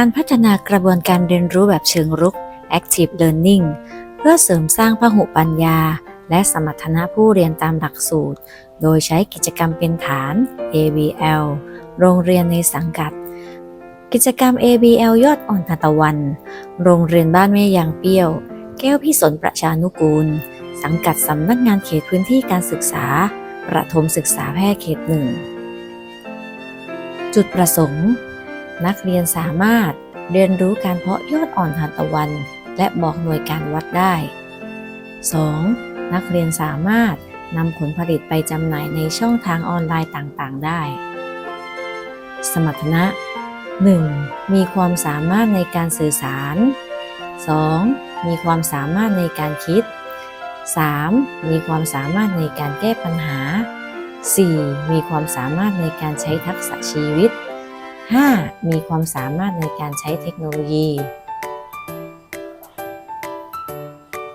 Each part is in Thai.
การพัฒนากระบวนการเรียนรู้แบบเชิงรุก Active Learning เพื่อเสริมสร้างพหุปัญญา และสมรรถนะผู้เรียนตามหลักสูตร โดยใช้กิจกรรมเป็นฐาน ABL โรงเรียนในสังกัด กิจกรรม ABL ยอดอ่อนทานตะวัน โรงเรียนบ้านแม่ยางเปี้ยว แก้วพิสนประชานุกูล สังกัดสำนักงานเขตพื้นที่การศึกษา ประถมศึกษาแพทย์เขตหนึ่ง จุดประสงค์ นักเรียนสามารถเรียนรู้การเพาะยอดอ่อนทานตะวัน และบอกหน่วยการวัดได้ 2. นักเรียนสามารถนำผลผลิตไปจำหน่ายในช่องทางออนไลน์ต่างๆ ได้ สมรรถนะ 1. มีความสามารถในการสื่อสาร 2. มีความสามารถในการคิด 3. มีความสามารถในการแก้ปัญหา 4. มีความสามารถในการใช้ทักษะชีวิต 5. มีความสามารถในการใช้เทคโนโลยี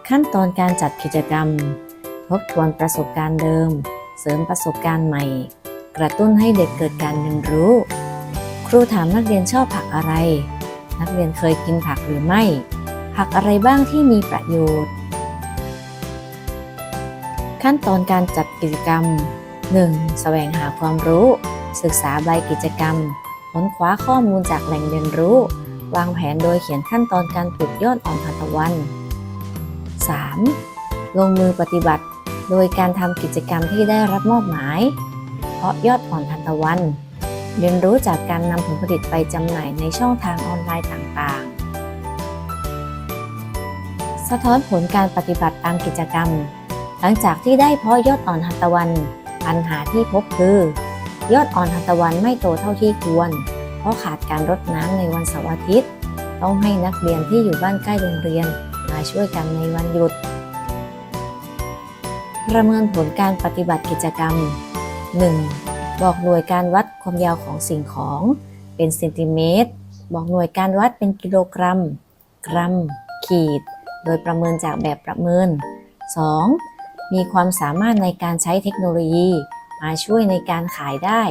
ขั้นตอนการจัดกิจกรรม ทบทวนประสบการณ์เดิม เสริมประสบการณ์ใหม่ กระตุ้นให้เด็กเกิดการเรียนรู้ ครูถามนักเรียนชอบผักอะไร นักเรียนเคยกินผักหรือไม่ ผักอะไรบ้างที่มีประโยชน์ ขั้นตอนการจัดกิจกรรม 1. แสวงหาความรู้ ศึกษาใบกิจกรรม ค้นคว้าข้อมูลจากแหล่งเรียนรู้ วางแผนโดยเขียนขั้นตอนการปลูกยอดอ่อนทานตะวัน 3. ลงมือปฏิบัติ โดยการทำกิจกรรมที่ได้รับมอบหมาย เพราะยอดอ่อนทานตะวัน เรียนรู้จากการนำผลผลิตไปจำหน่ายในช่องทางออนไลน์ต่างๆ สะท้อนผลการปฏิบัติตามกิจกรรม หลังจากที่ได้เพาะยอดอ่อนทานตะวัน ปัญหาที่พบคือ ยอดอ่อนทานตะวันไม่โตเท่าที่ควร เพราะขาดการรดน้ำในวันเสาร์อาทิตย์ ต้องให้นักเรียนที่อยู่บ้านใกล้โรงเรียนมาช่วยกันในวันหยุด ประเมินผลการปฏิบัติกิจกรรม 1. บอกหน่วยการวัดความยาวของสิ่งของเป็นเซนติเมตร บอกหน่วยการวัดเป็นกิโลกรัม กรัม ขีด โดยประเมินจากแบบประเมิน 2. มีความสามารถในการใช้เทคโนโลยี มาช่วยในการขายได้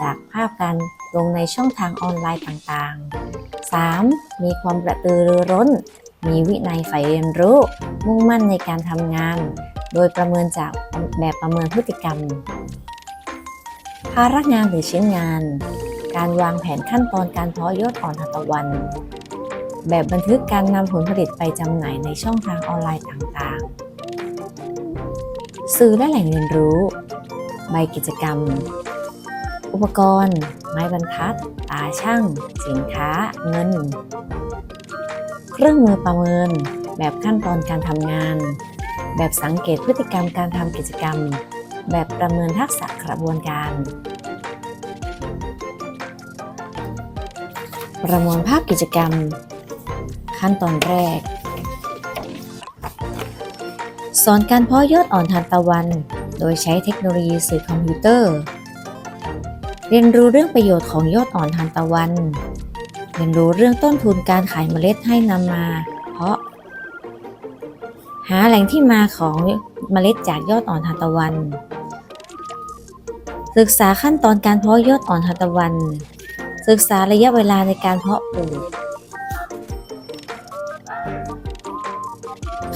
จากภาพการลงในช่องทางออนไลน์ต่างๆ 3. มีความกระตือรือร้น มีวินัยใฝ่เรียนรู้ มุ่งมั่นในการทำงาน โดยประเมินจากแบบประเมินพฤติกรรม ภาระงานหรือชิ้นงาน การวางแผนขั้นตอนการเพาะยอดอ่อนทานตะวัน แบบบันทึกการนำผลผลิตไปจำหน่ายในช่องทางออนไลน์ต่างๆ สื่อและแหล่งเรียนรู้ ใบกิจกรรม อุปกรณ์ ไม้บรรทัด ตาช่าง สินค้า เงิน เครื่องมือประเมิน แบบขั้นตอนการทำงาน แบบสังเกตพฤติกรรมการทำกิจกรรม แบบประเมินทักษะกระบวนการ ประมวลภาพกิจกรรม ขั้นตอนแรกสอนการเพาะยอดอ่อนทานตะวัน โดยใช้เทคโนโลยีสื่อคอมพิวเตอร์ เรียนรู้เรื่องประโยชน์ของยอดอ่อนทานตะวัน เรียนรู้เรื่องต้นทุนการขายเมล็ดให้นำมา เพาะ หาแหล่งที่มาของเมล็ดจากยอดอ่อนทานตะวัน ศึกษาขั้นตอนการเพาะยอดอ่อนทานตะวัน ศึกษาระยะเวลาในการเพาะปลูก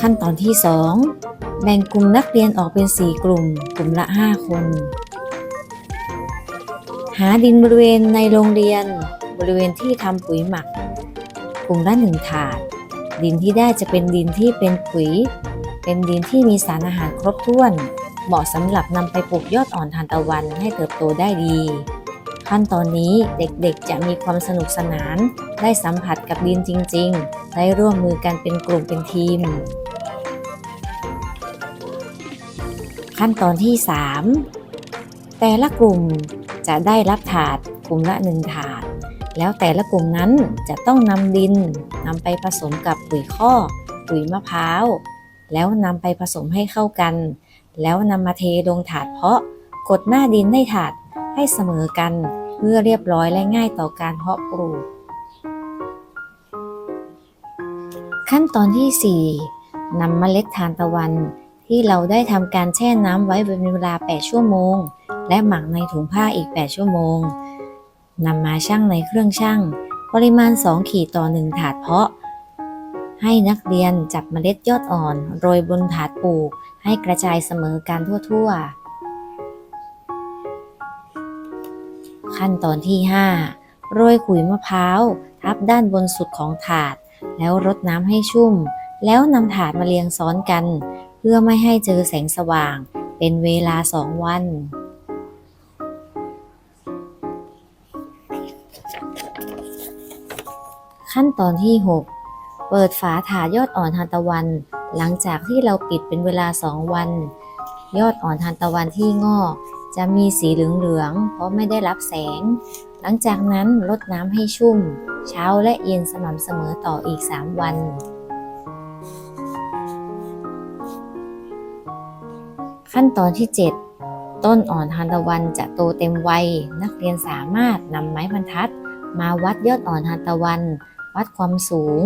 ขั้นตอนที่ 2 แบ่งกลุ่มนักเรียนออกเป็น 4 กลุ่ม กลุ่มละ 5 คน หาดินบริเวณในโรงเรียน บริเวณที่ทำปุ๋ยหมัก กลุ่มละ1ถาด ดินที่ได้จะเป็นดินที่เป็นปุ๋ย เป็นดินที่มีสารอาหารครบถ้วน เหมาะสำหรับนำไปปลูกยอดอ่อนทานตะวันให้เติบโตได้ดี ขั้นตอนนี้เด็กๆจะมีความสนุกสนาน ได้สัมผัสกับดินจริง ๆ ได้ร่วมมือกันเป็นกลุ่มเป็นทีม ขั้นตอนที่ 3 แต่ละกลุ่มจะได้รับถาดกลุ่มละหนึ่งถาด แล้วแต่ละกลุ่มนั้นจะต้องนำดินนำไปผสมกับปุ๋ยข้อปุ๋ยมะพร้าว แล้วนำไปผสมให้เข้ากัน แล้วนำมาเทลงถาดเพาะกดหน้าดินในถาดให้เสมอกันเพื่อเรียบร้อยและง่ายต่อการเพาะปลูก ขั้นตอนที่ 4นำเมล็ดทานตะวัน ที่เราได้ทำการแช่น้ำไว้เป็นเวลา 8 ชั่วโมง และหมักในถุงผ้าอีก 8 ชั่วโมงนำมาชั่งในเครื่องชั่ง ปริมาณ 2 ขีดต่อ 1 ถาดเพาะ ให้นักเรียนจับเมล็ดยอดอ่อน โรยบนถาดปลูก ให้กระจายเสมอกันทั่วๆ ขั้นตอนที่ 5 โรยขุยมะพร้าว ทับด้านบนสุดของถาด แล้วรดน้ำให้ชุ่ม แล้วนำถาดมาเรียงซ้อนกัน พื่อไม่ให้เจอแสงสว่างเป็นเวลา2วัน ขั้นตอนที่ 6 เปิดฝาถายอดอ่อนทานตะวัน หลังจากที่เราปิดเป็นเวลา2วัน ยอดอ่อนทานตะวันที่งอกจะมีสีเหลืองๆเพราะไม่ได้รับแสง หลังจากนั้นรดน้ำให้ชุ่ม เช้าและเย็นสม่ำเสมอต่ออีก 3 วัน ขั้นตอนที่ 7 ต้นอ่อนทานตะวันจะโตเต็มวัย นักเรียนสามารถนำไม้บรรทัด มาวัดยอดอ่อนทานตะวัน วัดความสูง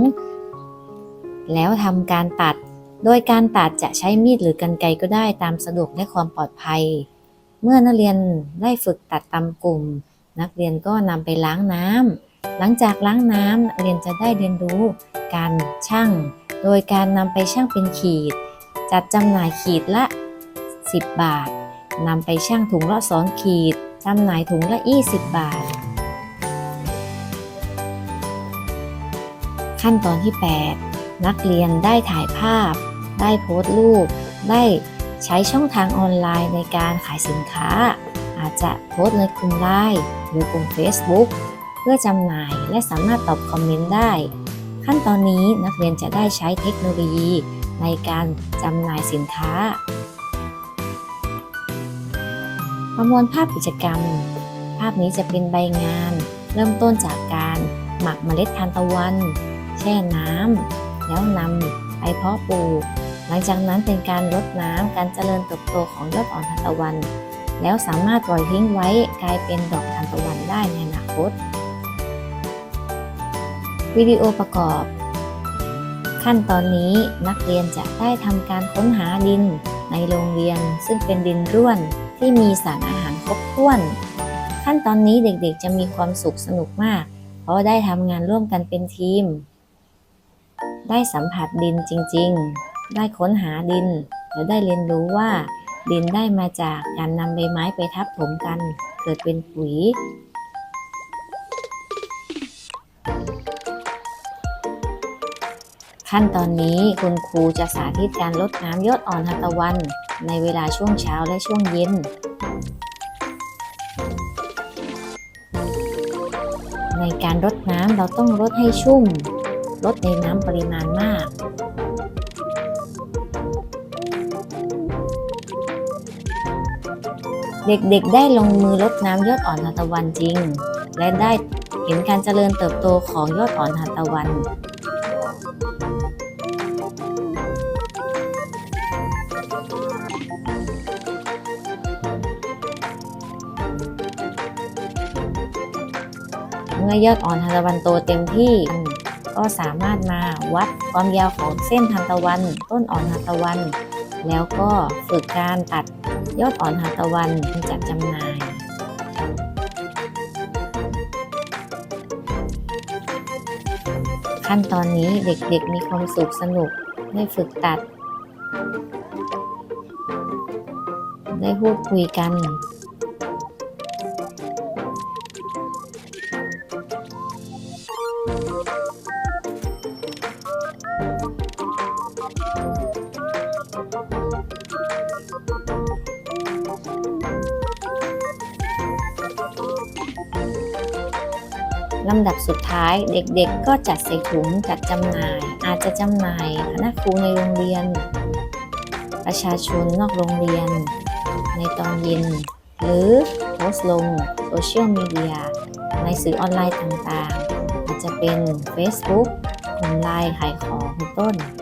แล้วทำการตัด โดยการตัดจะใช้มีดหรือกรรไกรก็ได้ตามสะดวกและความปลอดภัย เมื่อนักเรียนได้ฝึกตัดตามกลุ่ม นักเรียนก็นำไปล้างน้ำหลังจากล้างน้ำนักเรียนจะได้เรียนรู้การชั่งโดยการนำไปชั่งเป็นขีด จัดจำหน่ายขีดละ 10 บาทนำไปชั่งถุงละ2ขีดจำหน่ายถุงละ 20 บาท ขั้นตอนที่ 8 นักเรียนได้ถ่ายภาพ ได้โพสต์รูป ได้ใช้ช่องทางออนไลน์ในการขายสินค้า อาจจะโพสต์ในกลุ่มไลน์หรือกลุ่ม Facebook เพื่อจำหน่ายและสามารถตอบคอมเมนต์ได้ ขั้นตอนนี้นักเรียนจะได้ใช้เทคโนโลยีในการจำหน่ายสินค้า ประมวลภาพกิจกรรม ภาพนี้จะเป็นใบงาน เริ่มต้นจากการหมักเมล็ดทานตะวัน แช่น้ำแล้วนำไปเพาะปลูก หลังจากนั้นเป็นการรดน้ำการเจริญเติบโตของยอดอ่อนทานตะวัน แล้วสามารถปล่อยทิ้งไว้กลายเป็นดอกทานตะวันได้ในอนาคต วิดีโอประกอบ ขั้นตอนนี้นักเรียนจะได้ทำการค้นหาดินในโรงเรียนซึ่งเป็นดินร่วน ที่มีสารอาหารครบถ้วน ขั้นตอนนี้เด็กๆจะมีความสุขสนุกมาก เพราะได้ทำงานร่วมกันเป็นทีม ได้สัมผัสดินจริงๆ ได้ค้นหาดิน และได้เรียนรู้ว่า ดินได้มาจากการนำใบไม้ไปทับถมกัน เกิดเป็นปุ๋ย ขั้นตอนนี้คุณครูจะสาธิตการลดน้ำยอดอ่อนทานตะวัน ในเวลาช่วงเช้าและช่วงเย็น ในการรดน้ำเราต้องรดให้ชุ่มรดในน้ำปริมาณมาก เด็กๆได้ลงมือรดน้ำยอดอ่อนทานตะวันจริง และได้เห็นการเจริญเติบโตของยอดอ่อนทานตะวัน เมื่อยอดอ่อนทานตะวันโตเต็มที่ก็สามารถมาวัดความยาวของเส้นทานตะวัน ต้นอ่อนทานตะวัน แล้วก็ฝึกการตัดยอดอ่อนทานตะวันจัดจำหน่ายขั้นตอนนี้เด็กๆมีความสุขสนุกได้ฝึกตัด ได้พูดคุยกัน ลำดับสุดท้ายเด็กๆก็จัดใส่ถุงจัดจำหน่าย อาจจะจำหน่ายคณะครูในโรงเรียน ประชาชนนอกโรงเรียน ในตอนเย็น หรือโพสต์ลงโซเชียลมีเดียในสื่อออนไลน์ต่างๆ อาจจะเป็น Facebook กลุ่มไลน์ขายของ เป็นต้น